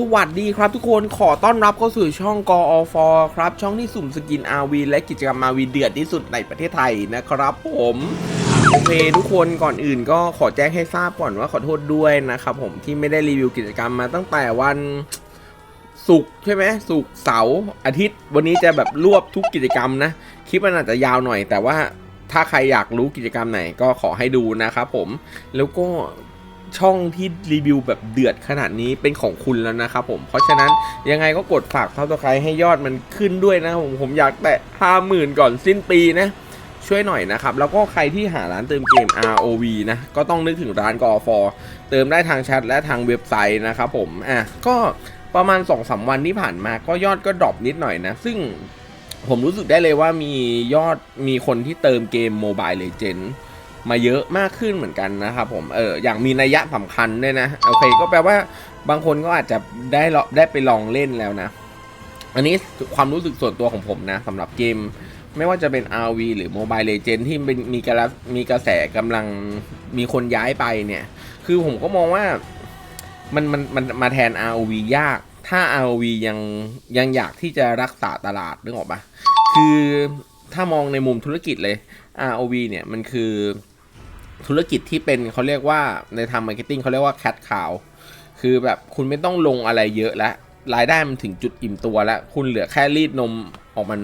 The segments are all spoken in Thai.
สวัสดีครับทุกคนขอต้อนรับเข้าสู่ช่องกอฟครับ ช่องที่สุ่มสกิน RV และกิจกรรม RV เดือดที่สุดในประเทศไทยนะครับผมโอเคทุกคนก่อนอื่นก็ขอแจ้งให้ทราบก่อนว่าขอโทษด้วยนะครับผมที่ไม่ได้รีวิวกิจกรรมมาตั้งแต่วันศุกร์ใช่ไหมศุกร์เสาร์อาทิตย์ วันนี้จะแบบรวบทุกกิจกรรมนะคลิปมันอาจจะยาวหน่อย แต่ว่าถ้าใครอยากรู้กิจกรรมไหนก็ขอให้ดูนะครับผมแล้วก็ ช่องที่รีวิวแบบเดือดขนาดนี้เป็นของคุณแล้วนะครับผม เพราะฉะนั้นยังไงก็กดฝากเท่าตัวใครให้ยอดมันขึ้นด้วยนะผมผมอยากแตะห้าหมื่นก่อนสิ้นปีนะช่วยหน่อยนะครับ แล้วก็ใครที่หาร้านเติมเกม ROV นะ ก็ต้องนึกถึงร้านกอฟเติมได้ทางแชทและทางเว็บไซต์นะครับผม อะ ก็ประมาณ2อสวันที่ผ่านมาก็ยอดก็ดรอปนิดหน่อยนะ ซึ่งผมรู้สึกได้เลยว่ามียอดมีคนที่เติมเกม Mobile Legends มาเยอะมากขึ้นเหมือนกันนะครับผมเอออย่างมีนัยยะสำคัญด้วยนะโอเคก็แปลว่าบางคนก็อาจจะได้ลองได้ไปลองเล่นแล้วนะ อันนี้ความรู้สึกส่วนตัวของผมนะสำหรับเกมไม่ว่าจะเป็น RV หรือ Mobile Legend ที่เป็นมีกระมีกระแสกำลังมีคนย้ายไปเนี่ย คือผมก็มองว่ามันมันมันมาแทน RV ยาก ถ้า RV ยังยังอยากที่จะรักษาตลาดนึกออกปะคือถ้ามองในมุมธุรกิจเลย ROV เนี่ยมันคือ ธุรกิจที่เป็นเขาเรียกว่าในทางมาร์เก็ตติ้งเขาเรียกว่าแคทคาวคือแบบคุณไม่ต้องลงอะไรเยอะแล้วรายได้มันถึงจุดอิ่มตัวแล้ว คุณเหลือแค่รีดนมออกมัน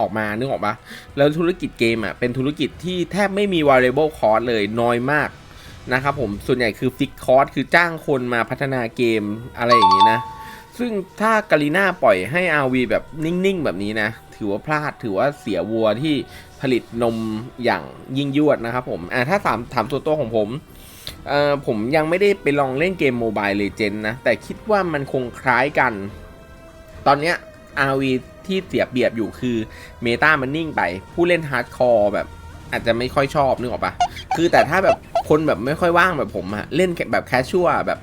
ออกมานึกออกปะแล้วธุรกิจเกมอะเป็นธุรกิจที่แทบไม่มี variable cost เลยน้อยมากนะครับผมส่วนใหญ่คือ fixed cost คือจ้างคนมาพัฒนาเกมอะไรอย่างนี้นะ ซึ่งถ้ากาลีน่าปล่อยให้ RV แบบนิ่ง ๆ แบบนี้นะ ถือว่าพลาดถือว่าเสียวัวที่ ผลิตนมอย่างยิ่งยวดนะครับผมอ่าถ้าถามถามตัวตัวของผมเอ่อผมยังไม่ได้ไปลองเล่นเกม Mobile Legend นะ แต่คิดว่ามันคงคล้ายกัน ตอนเนี้ย RV ที่เสียเปรียบอยู่คือเมตามันนิ่งไป ผู้เล่นฮาร์ดคอร์แบบ อาจจะไม่ค่อยชอบนึกออกปะคือแต่ถ้าแบบคนแบบไม่ค่อยว่างแบบผมอะเล่นแบบแคชชัวแบบ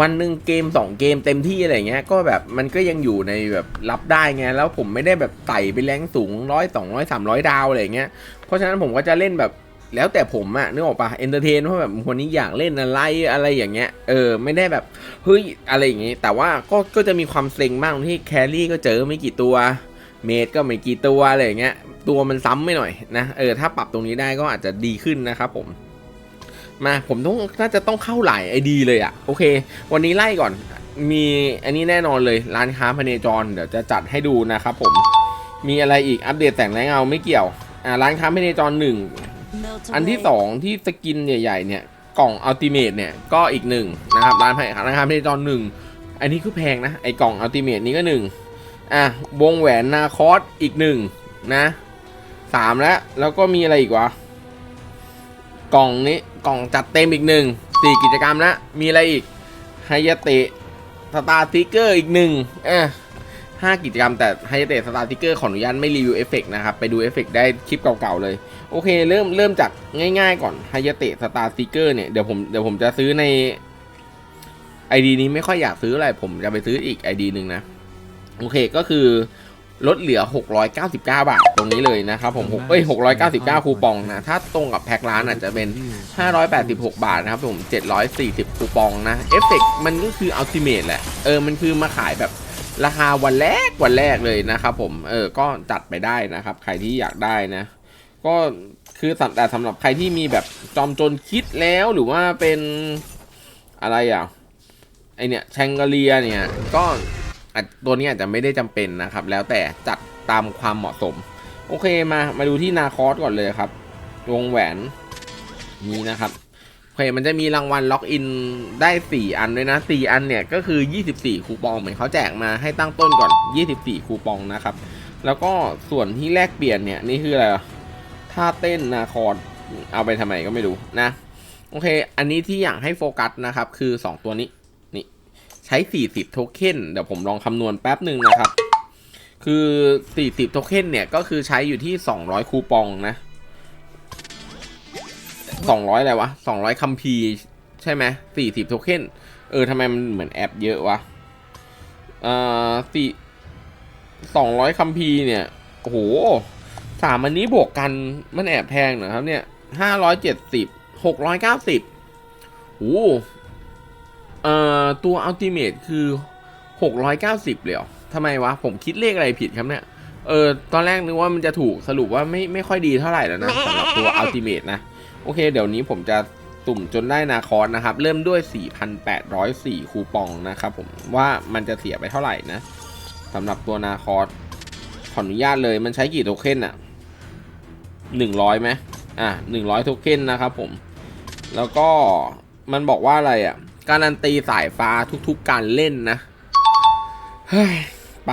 วันหนึ่งเกม2เกมเต็มที่อะไรเงี้ย ก็แบบมันก็ยังอยู่ในแบบรับได้ไง แล้วผมไม่ได้แบบไต่ไปแรงสูงร้อยสองร้อยสามร้อยดาวอะไรเงี้ย เพราะฉะนั้นผมก็จะเล่นแบบแล้วแต่ผมอะนึกออกปะเอนเตอร์เทนเพราะแบบคนนี้อยากเล่นอะไรอะไรอย่างเงี้ยเออไม่ได้แบบเฮ้ยอะไรอย่างงี้ แต่ว่าก็ก็จะมีความเซ็งบ้างที่แครี่ก็เจอไม่กี่ตัว เมดก็ไม่กี่ตัวอะไรอย่างเงี้ยตัวมันซ้ำไม่หน่อยนะเออถ้าปรับตรงนี้ได้ก็อาจจะดีขึ้นนะครับผม มาผมต้องน่าจะต้องเข้าหลายไอดีเลยอะ่ะโอเค วันนี้ไล่ก่อน มีอันนี้แน่นอนเลยร้านค้าพเนจรเดี๋ยวจะจัดให้ดูนะครับผมมีอะไรอีกอัปเดตแต่งแรงเงาไม่เกี่ยวอ่าร้านค้าพเนจรหนึ่งอันที่สองที่สกินใหญ่ๆเนี่ยกล่องอัลติเมทเนี่ยก็อีกหนึ่งนะครับร้านร้านค้าพเนจรหนึ่งอันนี้คือแพงนะไอกล่องอัลติเมทนี้ก็หนึ่งอะวงแหวนนาคอสอีกหนึ่งนะสามแล้วแล้วก็มีอะไรอีกวะกล่องนี้ กล่องจัดเต็มอีกหนึ่งสี่กิจกรรมล้วมีอะไรอีกไฮยาเตะสตาร์ติกเกอร์อีกหนึ่งเออห้ากิจกรรมแต่ไฮยาเตะสตาร์ติกเกอร์ขออนุญาตไม่รีวิวเอฟเฟกนะครับ ไปดูเอฟเฟกได้คลิปเก่าๆเลย โอเค เริ่มเริ่มจากง่ายๆก่อนไฮยาเตะสตาร์ติกเกอร์เนี่ยเดี๋ยวผมเดี๋ยวผมจะซื้อในไอดีนี้ไม่ค่อยอยากซื้ออะไรผมจะไปซื้ออีกไอดีหนึ่งนะ โอเคก็คือ ลดเหลือ 699 บาท ตรงนี้เลยนะครับผมหกเอ้ย 699 คูปองนะ ถ้าตรงกับแพ็คร้านอาจจะเป็น 586 บาทนะครับผม 740 คูปองนะ เอฟเฟกมันก็คืออัลติเม e แหละ เออ มันคือมาขายแบบราคาวันแรกวันแรกเลยนะครับผม เออ ก็จัดไปได้นะครับ ใครที่อยากได้นะ ก็คือสำแต่สำหรับใครที่มีแบบจอมจนคิดแล้วหรือว่าเป็นอะไรอะ ไอเนี่ยแชงเกเลียเนี่ย ก็อาจ ตัวนี้อาจจะไม่ได้จำเป็นนะครับ แล้วแต่จัดตามความเหมาะสม โอเคมามาดูที่นาคอสก่อนเลยครับ วงแหวนนี้นะครับโอเคมันจะมีรางวัลล็อกอินได้ 4 อันด้วยนะ 4 อันเนี่ยก็คือ 24 คูปองเหมือนเขาแจกมาให้ตั้งต้นก่อน 24 คูปองนะครับ แล้วก็ส่วนที่แลกเปลี่ยนเนี่ยนี่คืออะไรท่าเต้นนาคอสเอาไปทำไมก็ไม่รู้นะ โอเค อันนี้ที่อยากให้โฟกัสนะครับ คือ 2 ตัวนี้ ใช้ 40 โทเค็นเดี๋ยวผมลองคำนวณแป๊บหนึ่งนะครับ คือ 40 โทเค็นเนี่ย ก็คือใช้อยู่ที่ 200 คูปองนะ 200 อะไรวะ 200 คัมพีใช่ไหม40 โทเค็นเออทำไมมันเหมือนแอปเยอะวะเอ่อสี่200คัมพีร์เนี่ยโอ้โหสามอันนี้บวกกันมันแอบแพงนะครับเนี่ย570 690โอ้เอ่อตัวอัลติเม e คือ หกร้อยเก้าสิบเลยเหรอทำไมวะ ผมคิดเลขอะไรผิดครับเนี่ย เออ ตอนแรกนึกว่ามันจะถูกสรุปว่าไม่ไม่ค่อยดีเท่าไหร่แล้วนะสำหรับตัวอัลติเม e นะ โอเค เดี๋ยวนี้ผมจะตุ่มจนได้นาคอสนะครับ เริ่มด้วย 4,804 คูปองนะครับผมว่ามันจะเสียไปเท่าไหร่นะสำหรับตัวนาคอสขออนุญาตเลยมันใช้กี่โทเค็นอะ100ไหมอะ 100 โทเค็นนะครับผม แล้วก็มันบอกว่าอะไรอะ การันตีสายฟ้าทุกๆการเล่นนะเฮ้ยไป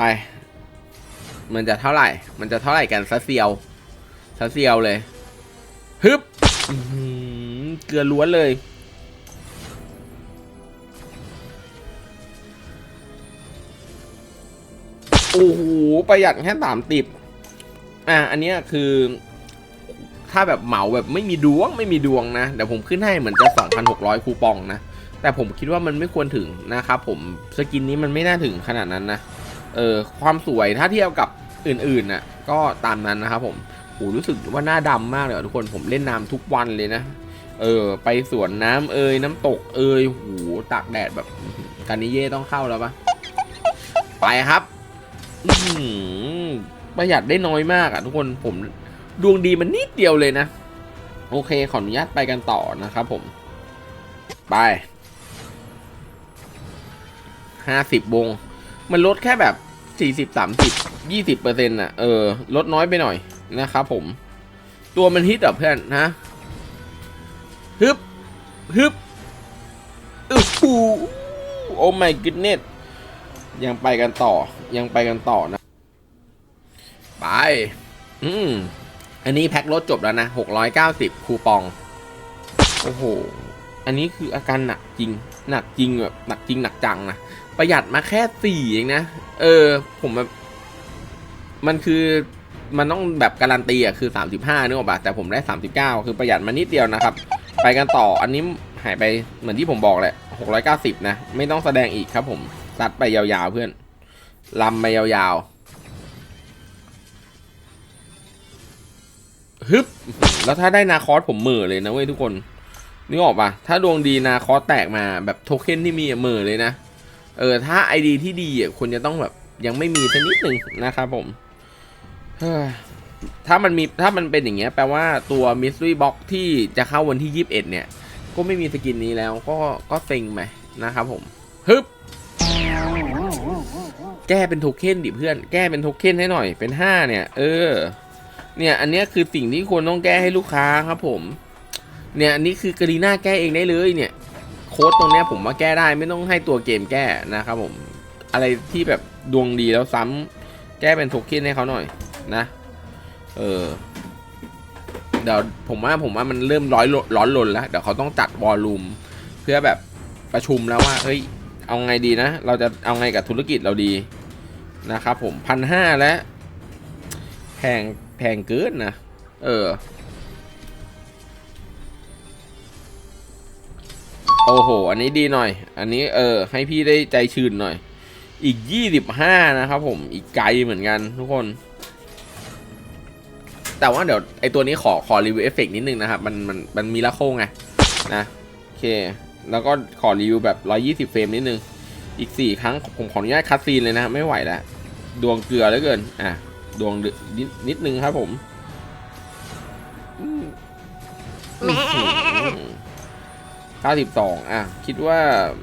มันจะเท่าไหร่ มันจะเท่าไหร่กันซะเซียวซะเซียวเลยฮึบเกลือล้วนเลย โอ้โห ประหยัดแค่สามติบ อะ อันเนี้ยคือ ถ้าแบบเหมาแบบไม่มีดวงไม่มีดวงนะ เดี๋ยวผมขึ้นให้เหมือนจะ 2,600 คูปองนะ แต่ผมคิดว่ามันไม่ควรถึงนะครับผมสกินนี้มันไม่น่าถึงขนาดนั้นนะเออความสวยถ้าเทียบกับอื่นๆน่ะก็ตามนั้นนะครับผมโหรู้สึกว่าหน้าดำมากเลยทุกคนผมเล่นน้ำทุกวันเลยนะ เออ ไปสวนน้ำเอยน้ำตกเอยโหตากแดดแบบการนิเย่ต้องเข้าแล้วปะไปครับประหยัดได้น้อยมากอะทุกคนผมดวงดีมันนิดเดียวเลยนะ โอเคขออนุญาตไปกันต่อนะครับผม ไป ห้าสิบวง มันลดแค่แบบสี่สิบสามสิบยี่สิบเปอร์เซ็นต์อะ เออ ลดน้อยไปหน่อยนะครับผม ตัวมันฮิตอะเพื่อนนะฮึบฮึบอื้อหูโอ้ my goodness ยังไปกันต่อ ยังไปกันต่อนะ ไป อืม อันนี้แพ็คลดจบแล้วนะ690คูปอง โอ้โห อันนี้คืออาการหนักจริง หนักจริงแบบหนักจริงหนักจังนะ ประหยัดมาแค่สี่เองนะ เออ ผมแบบมันคือมันต้องแบบการันตีอะคือ 35นึกออกปะแต่ผมได้ 39 คือประหยัดมานิดเดียวนะครับ ไปกันต่ออันนี้หายไปเหมือนที่ผมบอกแหละ 690 นะ ไม่ต้องแสดงอีกครับผมซัดไปยาวๆเพื่อนลำไปยาวๆฮึบแล้วถ้าได้นาคอสผมเหม่อเลยนะเว้ยทุกคนนึกออกปะถ้าดวงดีนาคอสแตกมาแบบโทเค็นที่มีเหม่อเลยนะ เออถ้าไอดีที่ดีอะควรจะต้องแบบยังไม่มีสักนิดหนึ่งนะครับผมถ้ามันมีถ้ามันเป็นอย่างเงี้ยแปลว่าตัว Mystery Box ที่จะเข้าวันที่ 21 เนี่ย ก็ไม่มีสกินนี้แล้วก็ก็เซ็งไปนะครับผมฮึบแก้เป็นโทเค็นดิเพื่อน แก้เป็นโทเค็นให้หน่อยเป็น 5 เนี่ย เออ เนี่ยอันนี้คือสิ่งที่ควรต้องแก้ให้ลูกค้าครับผม เนี่ยอันนี้คือกรีน่าแก้เองได้เลยเนี่ย โค้ดตรงเนี้ยผมว่าแก้ได้ไม่ต้องให้ตัวเกมแก้นะครับผมอะไรที่แบบดวงดีแล้วซ้ำแก้เป็นโทเค็นให้เขาหน่อยนะ เออเดี๋ยวผมว่าผมว่ามันเริ่มร้อยร้อนลนแล้วเดี๋ยวเขาต้องจัดวอลลุ่มเพื่อแบบประชุมแล้วว่าเฮ้ยเอาไงดีนะ เราจะเอาไงกับธุรกิจเราดีนะครับผมพันห้าแล้วแพงแพงเกินนะ เออ โอ้โห อันนี้ดีหน่อย อันนี้เออ ให้พี่ได้ใจชื้นหน่อย อีกยี่สิบห้านะครับผม อีกไกลเหมือนกันทุกคน แต่ว่าเดี๋ยวไอตัวนี้ขอขอรีวิวเอฟเฟกนิดนึงนะครับ มันมันมันมีละโค้งไงนะ โอเค แล้วก็ขอรีวิวแบบ120เฟรมนิดนึง อีก4ครั้งผมขออนุญาตคัดซีนเลยนะ ไม่ไหวแล้ว ดวงเกลือเหลือเกิน อะ ดวงนิดนิดนึงครับผมอืมอื้อหือ 92 อะ คิดว่า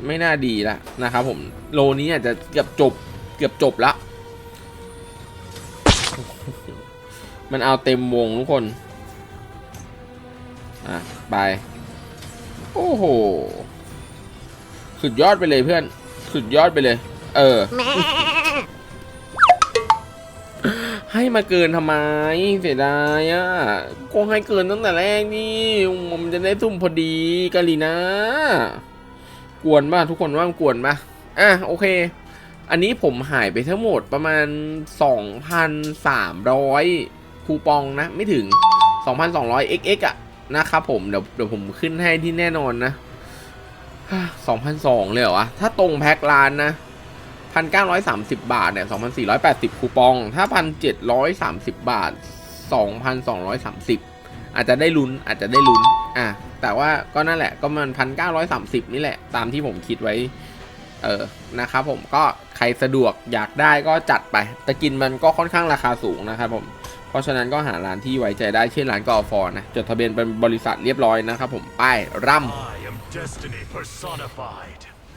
ไม่น่าดีละนะครับผมโลนี้อาจจะเกือบจบ เกือบจบละ มันเอาเต็มวงทุกคน อะ ไป โอ้โห สุดยอดไปเลยเพื่อน สุดยอดไปเลย เออ ให้มาเกินทำไม เสียดายอะก็ให้เกินตั้งแต่แรกนี่มันจะได้ทุ่มพอดีกาลีนะ กวนป่ะทุกคนว่ากวนป่ะอะโอเค อันนี้ผมหายไปทั้งหมดประมาณ 2,300 คูปองนะ ไม่ถึง 2,200 xx อะนะครับผมเดี๋ยวเดี๋ยวผมขึ้นให้ที่แน่นอนนะ2,200เลยเหรอวะถ้าตรงแพ็คร้านนะ 1,930 บาทเนี่ย2,480 คูปอง ถ้า 1,730 บาท 2,230 อาจจะได้ลุ้นอาจจะได้ลุ้นอะแต่ว่าก็นั่นแหละก็มัน 1,930 นี่แหละ ตามที่ผมคิดไว้ เออนะครับผมก็ใครสะดวกอยากได้ก็จัดไป แต่กินมันก็ค่อนข้างราคาสูงนะครับผมเพราะฉะนั้นก็หาร้านที่ไว้ใจได้เช่นร้านกอฟอนะ จดทะเบียนเป็นบริษัทเรียบร้อยนะครับผมป้ายร่ำ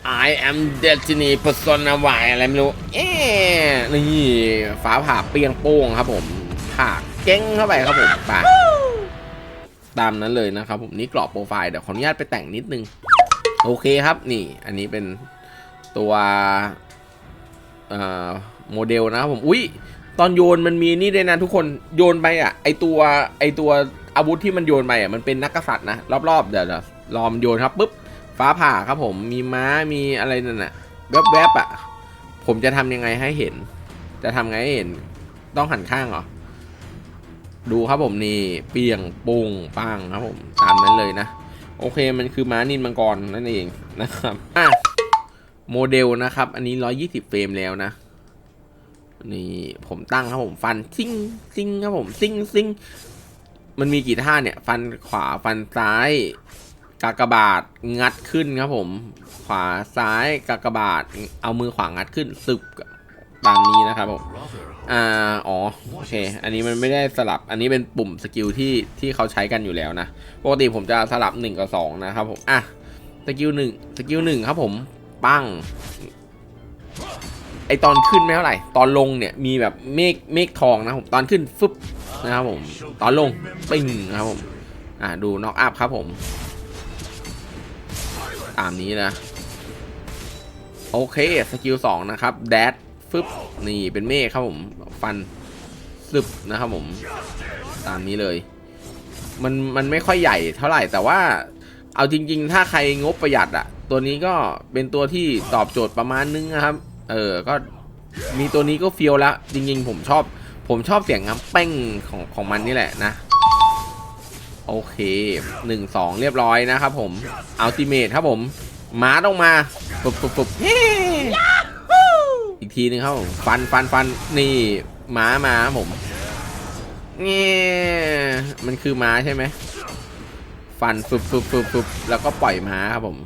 I am Destiny Persona Y อะไรไม่รู้เอ๊นี่ฟ้าผ่าเปรียงโป้งครับผมผ่าเก้งเข้าไปครับผมไปตามนั้นเลยนะครับผมนี่กรอบโปรไฟล์เดี๋ยวขออนุญาตไปแต่งนิดนึง โอเคครับนี่ อันนี้เป็นตัวเอ่อโมเดลนะครับผม อุ้ยตอนโยนมันมีนี่ด้วยนะทุกคนโยนไปอะ ไอตัวไอตัวอาวุธที่มันโยนไปอะมันเป็นนักกษัตริย์นะรอบๆเดี๋ยวเดี๋ยวลอมโยนครับปุ๊บ ฟ้าผ่าครับผมมีม้ามีอะไรนั่นน่ะแวบๆอะ ผมจะทำยังไงให้เห็น จะทำไงให้เห็นต้องหันข้างเหรอ ดูครับผมนี่เปียงปุงปังครับผมตามนั้นเลยนะ โอเคมันคือม้านินมังกรนั่นเองนะครับอะโมเดลนะครับ อันนี้ 120 เฟรมแล้วนะ นี่ผมตั้งครับผมฟันซิงซิงครับผมซิงซิงมันมีกี่ท่าเนี่ย ฟันขวาฟันซ้าย กากบาทงัดขึ้นครับผม ขวาซ้ายกากบาทเอามือขวางัดขึ้นสึบตามนี้นะครับผมอ่าอ๋อโอเค อันนี้มันไม่ได้สลับอันนี้เป็นปุ่มสกิลที่ที่เขาใช้กันอยู่แล้วนะปกติผมจะสลับ1กับ2นะครับผมอะสกิลหนึ่งสกิลหนึ่งครับผมปั้งไอตอนขึ้นไม่เท่าไหร่ตอนลงเนี่ยมีแบบเมฆเมฆทองนะผมตอนขึ้นฟึบนะครับผม ตอนลงปิ้งนะครับผมอะดูน็อกอัพครับผม ตามนี้นะ โอเคสกิลสองนะครับแดดฟึบนี่เป็นเมฆครับผม ฟันซึบนะครับผม ตามนี้เลย มันมันไม่ค่อยใหญ่เท่าไหร่แต่ว่าเอาจริง ๆ ถ้าใครงบประหยัดอะตัวนี้ก็เป็นตัวที่ตอบโจทย์ประมาณนึงนะครับ เออก็มีตัวนี้ก็เฟี้ยวแล้ว จริง ๆ ผมชอบ ผมชอบเสียงงับแป้งของของมันนี่แหละนะ โอเคหนึ่งสองเรียบร้อยนะครับผมอัลติเมทครับผมม้าต้องมาปุบปุบปุบเฮ้อีกทีหนึงครับผมฟันฟันฟันนี่ม้ามาครับผมเนี่ยมันคือม้าใช่ไหมฟันฟุบฟุบฟุบฟุบแล้วก็ปล่อยม้าครับผม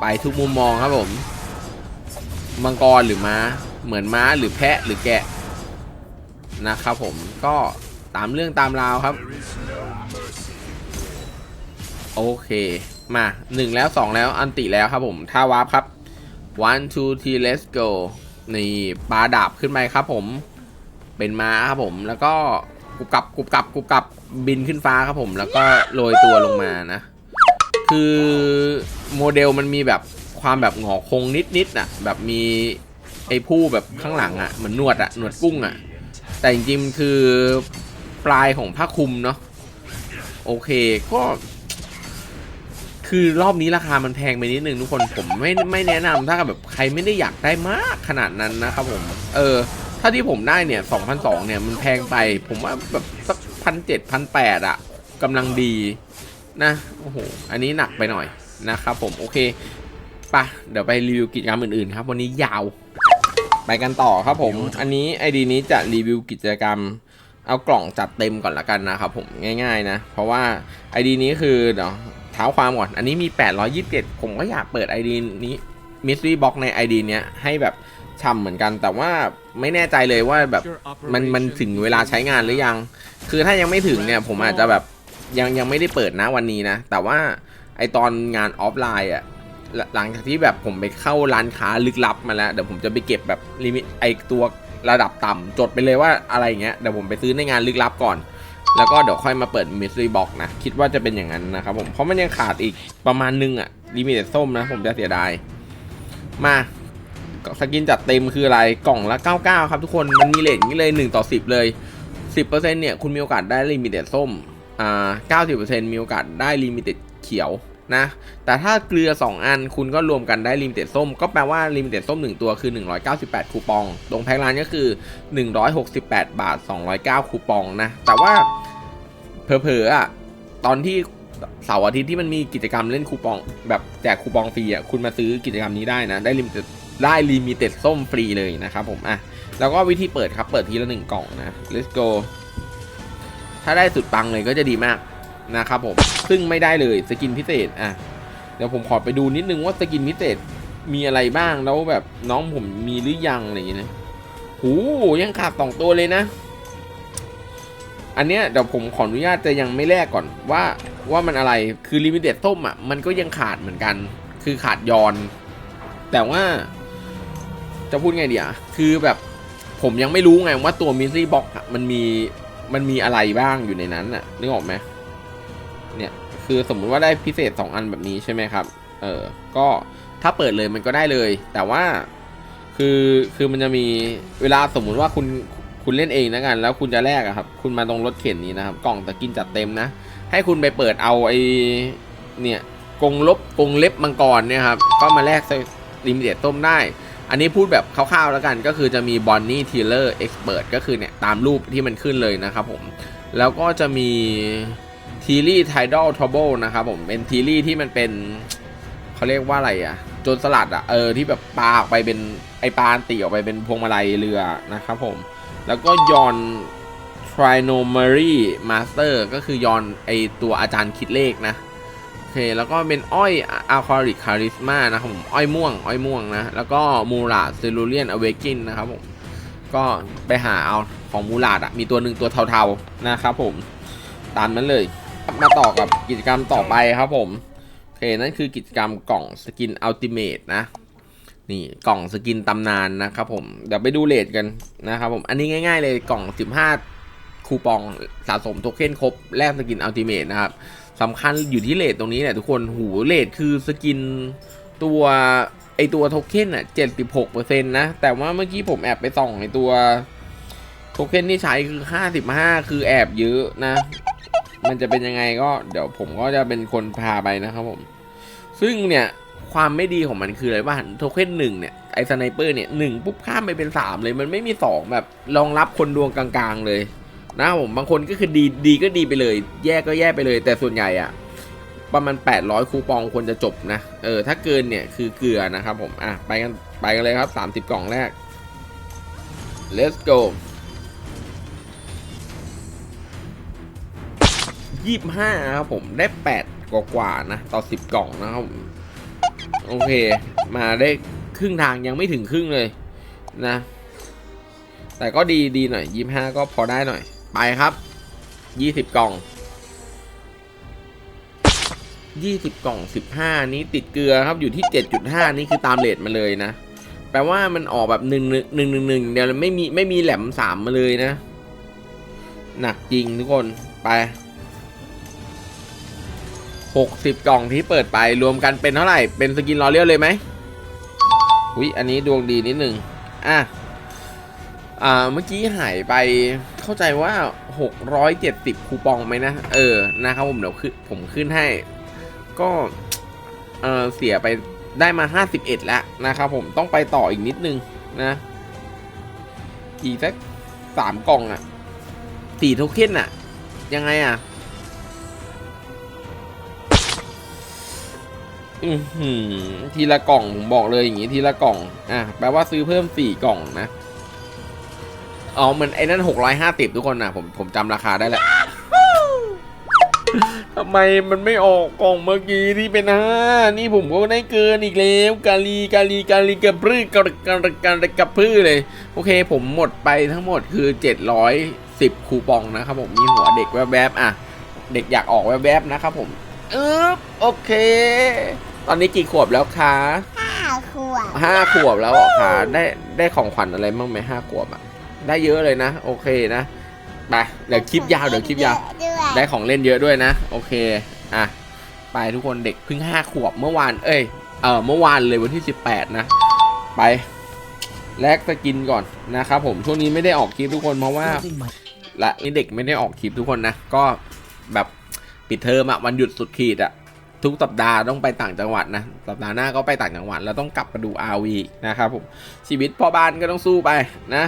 ไปทุกมุมมองครับผม มังกรหรือม้า เหมือนม้าหรือแพะหรือแกะนะครับผมก็ ตามเรื่องตามราวครับ โอเค มาหนึ่งแล้วสองแล้วอันติแล้วครับผมท่าวาร์ปครับ one two three let's go นี่ปลาดาบขึ้นไปครับผม เป็นม้าครับผม แล้วก็กุบกับกุบกับกุบกับบินขึ้นฟ้าครับผม แล้วก็โรยตัวลงมานะ คือโมเดลมันมีแบบความแบบหงอคงนิดๆน่ะ แบบมีไอ้ผู้แบบข้างหลังอะ เหมือนนวดอะ หนวดกุ้งอะ แต่จริงๆ คือ ปลายของผ้าคลุมเนาะโอเคก็ คือรอบนี้ราคามันแพงไปนิดนึงทุกคนผมไม่ไม่แนะนำถ้าแบบใครไม่ได้อยากได้มากขนาดนั้นนะครับผม เออ ถ้าที่ผมได้เนี่ย2,002เนี่ยมันแพงไป ผมว่าแบบสักพันเจ็ดพันแปดอะกำลังดีนะโอ้โหอันนี้หนักไปหน่อยนะครับผมโอเคปะเดี๋ยวไปรีวิวกิจกรรมอื่นๆครับ วันนี้ยาว ไปกันต่อครับผม อันนี้ไอดีนี้จะรีวิวกิจกรรม เอากล่องจัดเต็มก่อนละกันนะครับผมง่าย ๆ นะ เพราะว่า ID นี้คือเดี๋ยวเท้าความก่อน อันนี้มี 827 ผมก็อยากเปิด ID นี้ Mystery Box ใน ID เนี้ยให้แบบช่ำเหมือนกัน แต่ว่าไม่แน่ใจเลยว่าแบบมันมันถึงเวลาใช้งานหรือยัง คือถ้ายังไม่ถึงเนี่ยผมอาจจะแบบยังยังไม่ได้เปิดนะวันนี้นะ แต่ว่าไอตอนงานออฟไลน์อะหลัหลังจากที่แบบผมไปเข้าร้านค้าลึกลับมาแล้ว เดี๋ยวผมจะไปเก็บแบบลิมิตไอตัว ระดับต่ำจดไปเลยว่าอะไรอย่างเงี้ยเดี๋ยวผมไปซื้อในงานลึกลับก่อน แล้วก็เดี๋ยวค่อยมาเปิด Mystery Box นะ คิดว่าจะเป็นอย่างนั้นนะครับผมเพราะมันยังขาดอีกประมาณนึงอะลิมิเต็ดส้มนะผมจะเสียดายมาสกินจัดเต็มคืออะไรกล่องละ 99 ครับทุกคนมันมีเลทนี้เลย 1 ต่อ 10 เลย 10%เนี่ยคุณมีโอกาสได้ลิมิเต็ดส้มอ่า90%มีโอกาสได้ลิมิเต็ดเขียว นะแต่ถ้าเกลือ 2 อันคุณก็รวมกันได้ลิมิเต็ดส้ม ก็แปลว่าลิมิเต็ดส้ม 1 ตัวคือ 198 คูปอง ตรงแพ็คร้านก็คือ 168 บาท 209 คูปองนะ แต่ว่าเผลอๆอะตอนที่เสาร์อาทิตย์ที่มันมีกิจกรรมเล่นคูปอง แบบแจกคูปองฟรีอะคุณมาซื้อกิจกรรมนี้ได้นะ ได้ลิมิเต็ดได้ลิมิเต็ดส้มฟรีเลยนะครับผมอะแล้วก็วิธีเปิดครับเปิดทีละหนึ่งกล่องนะ let's go ถ้าได้สุดปังเลยก็จะดีมาก นะครับผมซึ่งไม่ได้เลยสกินพิเศษอะเดี๋ยวผมขอไปดูนิดนึงว่าสกินพิเศษมีอะไรบ้างแล้วแบบน้องผมมีหรือยังอะไรอย่างเงี้ยนะหูยังขาดสองตัวเลยนะ อันเนี้ยเดี๋ยวผมขออนุญาตจะยังไม่แลกก่อนว่าว่ามันอะไรคือลิมิเต็ดส้มอะมันก็ยังขาดเหมือนกัน คือขาดยอน แต่ว่า จะพูดไงดีอะคือแบบผมยังไม่รู้ไงว่าตัวมิสซี่บ็อกมันมีมันมีอะไรบ้างอยู่ในนั้นอะนึกออกไหม เนี่ยคือสมมุติว่าได้พิเศษ 2 อันแบบนี้ใช่ไหมครับเออก็ถ้าเปิดเลยมันก็ได้เลย แต่ว่าคือคือมันจะมีเวลาสมมุติว่าคุณคุณเล่นเองนะกัน แล้วคุณจะแลกอะครับ คุณมาตรงรถเข็นนี้นะครับ กล่องตะกินจัดเต็มนะ ให้คุณไปเปิดเอาไอเนี่ยกงลบกงเล็บมังกรเนี่ยครับ ก็มาแลกลิมิเต็ดต้มได้ อันนี้พูดแบบคร่าวๆแล้วกัน ก็คือจะมีบอนนี่ทีเลอร์เอ็กซ์เพรสก็คือเนี่ยตามรูปที่มันขึ้นเลยนะครับผม แล้วก็จะมี ทีรี่ไทดอลทร b เบิลนะครับผมเป็นทีรี่ที่มันเป็นเขาเรียกว่าอะไรอะโจนสลัดอะเออที่แบบปาออกไปเป็นไอปาตีออกไปเป็นพวงมาลัยเรือนะครับผม แล้วก็ยอน t r i n o m a r y Master ก็คือยอนไอตัวอาจารย์คิดเลขนะโอเคแล้วก็เป็นอ้อยอะคาริกคาริสมานะครับผมอ้อยม่วงอ้อยม่วงนะ แล้วก็มูราเซลูเลียนอเวกินนะครับผม ก็ไปหาเอาของมูราดอะมีตัวหนึ่งตัวเทาๆนะครับผม ตามนั้นเลย มาต่อกับกิจกรรมต่อไปครับผมโอเคนั่นคือกิจกรรมกล่องสกินอัลติเมทนะนี่กล่องสกินตำนานนะครับผมเดี๋ยวไปดูเลทกันนะครับผมอันนี้ง่าย ๆ เลยกล่อง 15 คูปองสะสมโทเค็นครบแลกสกินอัลติเมทนะครับสำคัญอยู่ที่เลทตรงนี้แหละทุกคนหูเลทคือสกินตัวไอตัวโทเค็นอะ76%นะ แต่ว่าเมื่อกี้ผมแอบไปส่องไอตัวโทเค็นที่ใช้คือ55คือแอบเยอะนะ มันจะเป็นยังไงก็เดี๋ยวผมก็จะเป็นคนพาไปนะครับผม ซึ่งเนี่ยความไม่ดีของมันคืออะไรว่าโทเค็นหนึ่งเนี่ยไอสไนเปอร์เนี่ยหนึ่งปุ๊บข้ามไปเป็นสามเลยมันไม่มีสองแบบรองรับคนดวงกลางๆเลยนะผมบางคนก็คือดีดีก็ดีไปเลย แย่ก็แย่ไปเลย แต่ส่วนใหญ่อะประมาณ 800 คูปองควรจะจบนะ เออ ถ้าเกินเนี่ยคือเกลือนะครับผม อะ ไปกัน ไปกันเลยครับ 30 กล่องแรก let's go 25ครับผมได้8กว่าๆนะ ต่อ10กล่องนะครับผมโอเค มาได้ครึ่งทางยังไม่ถึงครึ่งเลยนะ แต่ก็ดีดีหน่อย25ก็พอได้หน่อย ไปครับ20กล่อง20กล่อง15นี้ติดเกลือครับอยู่ที่7.5นี่คือตามเลทมาเลยนะ แปลว่ามันออกแบบ1 1 1 1 1เดี๋ยวไม่มีไม่มีแหลม3มาเลยนะ หนักจริงทุกคนไป 60 กล่องที่เปิดไปรวมกันเป็นเท่าไหร่ เป็นสกินรอเลียวเลยไหมอุ้ยอันนี้ดวงดีนิดหนึ่งอะอ่าเมื่อกี้หายไปเข้าใจว่า 670 คูปองไหมนะ เออนะครับผมเดี๋ยวขึ้นผมขึ้นให้ ก็เออเสียไปได้มา 51 แล้วนะครับผมต้องไปต่ออีกนิดนึงนะ อีกสักสามกล่องอะ่ะสี่โทเค็นอะ ยังไงอะ อือหือทีละกล่องผมบอกเลยอย่างงี้ทีละกล่อง อะแปลว่าซื้อเพิ่มสี่กล่องนะอ๋อมันไอ้นั่นหกร้อยห้าสิบทุกคนนะผมผมจำราคาได้แล้วทำไมมันไม่ออกกล่องเมื่อกี้ที่เป็นห้านี่ผมก็ได้เกินอีกแล้วกาลีกาลีกาลีกระพือกระกระกระกระพือเลย โอเค ผมหมดไปทั้งหมดคือเจ็ดร้อยสิบคูปองนะครับผมมีหัวเด็กแวบๆอะ เด็กอยากออกแวบๆนะครับผมเออโอเค ตอนนี้กี่ขวบแล้วคะห้าขวบห้าขวบแล้วเหรอคะได้ได้ของขวัญอะไรบ้างไหมห้าขวบอะได้เยอะเลยนะ โอเคนะไปเดี๋ยวคลิปยาวเดี๋ยวคลิปยาวด้วยได้ของเล่นเยอะด้วยนะ โอเคอะไปทุกคนเด็กเพิ่งห้าขวบเมื่อวาน เอ้ยเออเมื่อวานเลยวันที่18นะ ไปแลกสกินก่อนนะครับผมช่วงนี้ไม่ได้ออกคลิปทุกคนเพราะว่าและนี่เด็กไม่ได้ออกคลิปทุกคนนะ ก็แบบปิดเทอมอะวันหยุดสุดขีดอะ ทุกสัปดาห์ต้องไปต่างจังหวัดนะสัปดาห์หน้าก็ไปต่างจังหวัดแล้วต้องกลับมาดู RV นะครับผมชีวิตพ่อบ้านก็ต้องสู้ไปนะ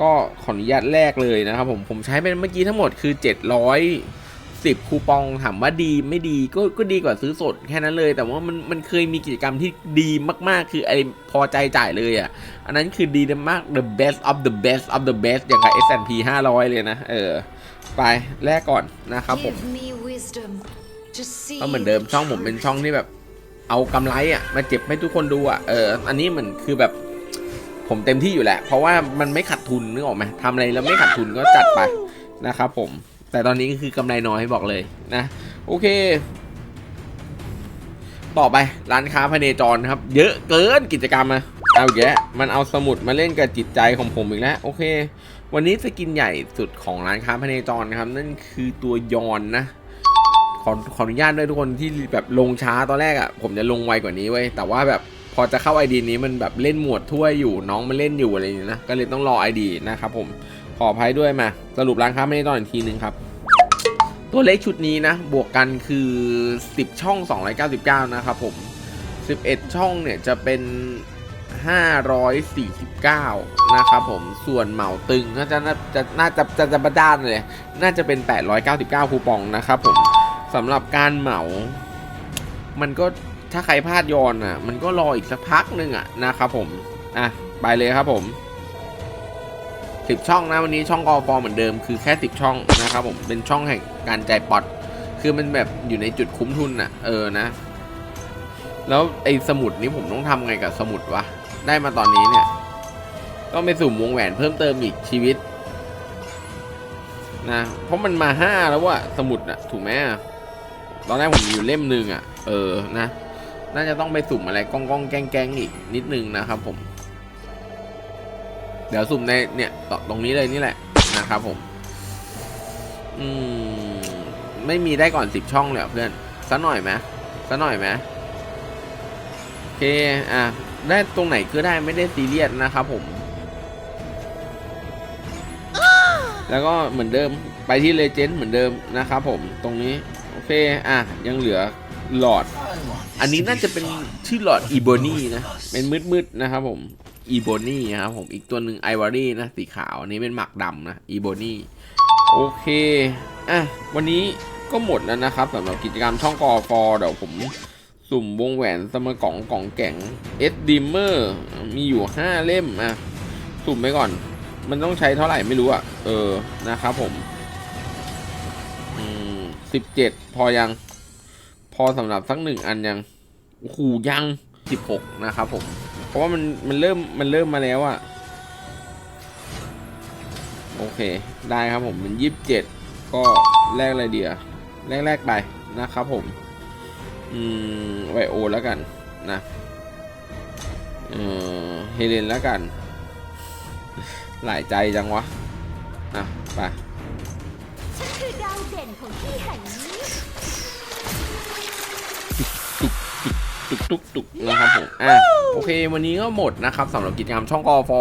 ก็ขออนุญาตแรกเลยนะครับผมผมใช้เป็นเมื่อกี้ทั้งหมดคือ 710 คูปองถามว่าดีไม่ดีก็ก็ดีกว่าซื้อสดแค่นั้นเลย แต่ว่ามันมันเคยมีกิจกรรมที่ดีมากๆ คือไอพอใจจ่ายเลยอะอันนั้นคือดีมาก the best of the best of the best อย่างกับ S&P 500 เลยนะ เออ ไปแรกก่อนนะครับผม ก็เหมือนเดิมช่องผมเป็นช่องที่แบบ เอากำไรอะมาเจ็บให้ทุกคนดูอะเอออันนี้เหมือนคือแบบ ผมเต็มที่อยู่แหละ เพราะว่ามันไม่ขาดทุนนึกออกไหมทำอะไรแล้วไม่ขาดทุนก็จัดไปนะครับผม แต่ตอนนี้ก็คือกำไรน้อยบอกเลยนะ โอเค ต่อไปร้านค้าพเนจรครับ เยอะเกินกิจกรรมอะเอาแยะมันเอาสมุดมาเล่นกับจิตใจของผมอีกแล้ว โอเค วันนี้สกินใหญ่สุดของร้านค้าพเนจรนะครับ นั่นคือตัวยอนนะ ขอขออนุญาตด้วยทุกคนที่แบบลงช้าตอนแรกอะ่ะผมจะลงไวกว่านี้เว้ยแต่ว่าแบบพอจะเข้าไอดีนี้มันแบบเล่นหมวดถ้วยอยู่น้องมันเล่นอยู่อะไรอย่างนี้นะก็เลยต้องรอไอดีนะครับผมขออภัยด้วยมา สรุปร้านค้าไม่ได้ตอนอีกทีนึงครับ ตัวเลขชุดนี้นะ บวกกันคือ 10 ช่อง 299 นะครับผม 11 ช่องเนี่ยจะเป็น 549 นะครับผมส่วนเหมาตึงก็จะน่าจะน่าจะจะจะประด้านเลย น่าจะเป็น 899 คูปองนะครับผม สำหรับการเหมา มันก็ถ้าใครพลาดยอนอะ มันก็รออีกสักพักหนึ่งอะนะครับผม อะ ไปเลยครับผม10ช่องนะวันนี้ช่องกอฟอเหมือนเดิมคือแค่10ช่องนะครับผมเป็นช่องแห่งการใจปอดคือมันแบบอยู่ในจุดคุ้มทุนอะ เออนะ แล้วไอ้สมุดนี้ผมต้องทำไงกับสมุดวะได้มาตอนนี้เนี่ยต้องไปสุ่มวงแหวนเพิ่มเติมอีกชีวิตนะเพราะมันมาห้าแล้วว่ะสมุดอะถูกไหมอะ ตอนแรกผมมีอยู่เล่มหนึ่งอะเออนะ น่าจะต้องไปสุ่มอะไรก้องก้องแกงแกงอีกนิดนึงนะครับผม เดี๋ยวสุ่มในเนี่ยตตรงนี้เลยนี่แหละนะครับผม อืม ไม่มีได้ก่อนสิบช่องเลยเหรอเพื่อนสักหน่อยไหมสักหน่อยไหมโอเค อะ ได้ตรงไหนก็ได้ไม่ได้ซีเรียสนะครับผม แล้วก็เหมือนเดิมไปที่เลเจนด์เหมือนเดิมนะครับผมตรงนี้ โอเค อะ ยังเหลือหลอด อันนี้น่าจะเป็นชื่อหลอดอีโบนี่นะ เป็นมืดๆนะครับผมอีโบนี่ครับผมอีกตัวหนึ่งไอวอรี่นะสีขาวอันนี้เป็นหมักดำนะอีโบนี่โอเค อะ วันนี้ก็หมดแล้วนะครับสำหรับกิจกรรมช่องกอฟอเดี๋ยวผมสุ่มวงแหวนสมกล่องกล่องแก่งเอสดิมเมอร์มีอยู่ 5 เล่มอะ สุ่มไปก่อน มันต้องใช้เท่าไหร่ไม่รู้อะ เออนะครับผม สิบเจ็ดพอยัง พอสำหรับสักหนึ่งอันยังโอ้โหยังสิบหกนะครับผม เพราะว่ามันมันเริ่มมันเริ่มมาแล้วอะโอเค ได้ครับผมเป็นยี่สิบเจ็ดก็แลกอะไรเดียแลกแลกไปนะครับผม อืมไวโอแล้วกันนะเออเฮเลนแล้วกัน หลายใจจังวะนะไป ด่นของที่แห่งนี้ตุกตุกตุกนะครับผม อะ โอเค วันนี้ก็หมดนะครับสำหรับกิจกรรมช่องกอฟอ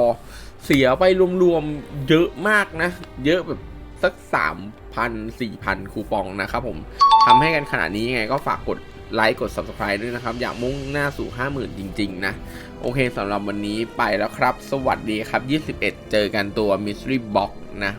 เสียไปรวมๆเยอะมากนะ เยอะแบบสักสามพันสี่พันคูปองนะครับผมทำให้กันขนาดนี้ยังไงก็ฝากกดไลค์กด subscribe ด้วยนะครับ อยากมุ่งหน้าสู่ 50,000 จริง ๆ นะ โอเคสำหรับวันนี้ไปแล้วครับ สวัสดีครับ 21 เจอกันตัว Mystery Box นะ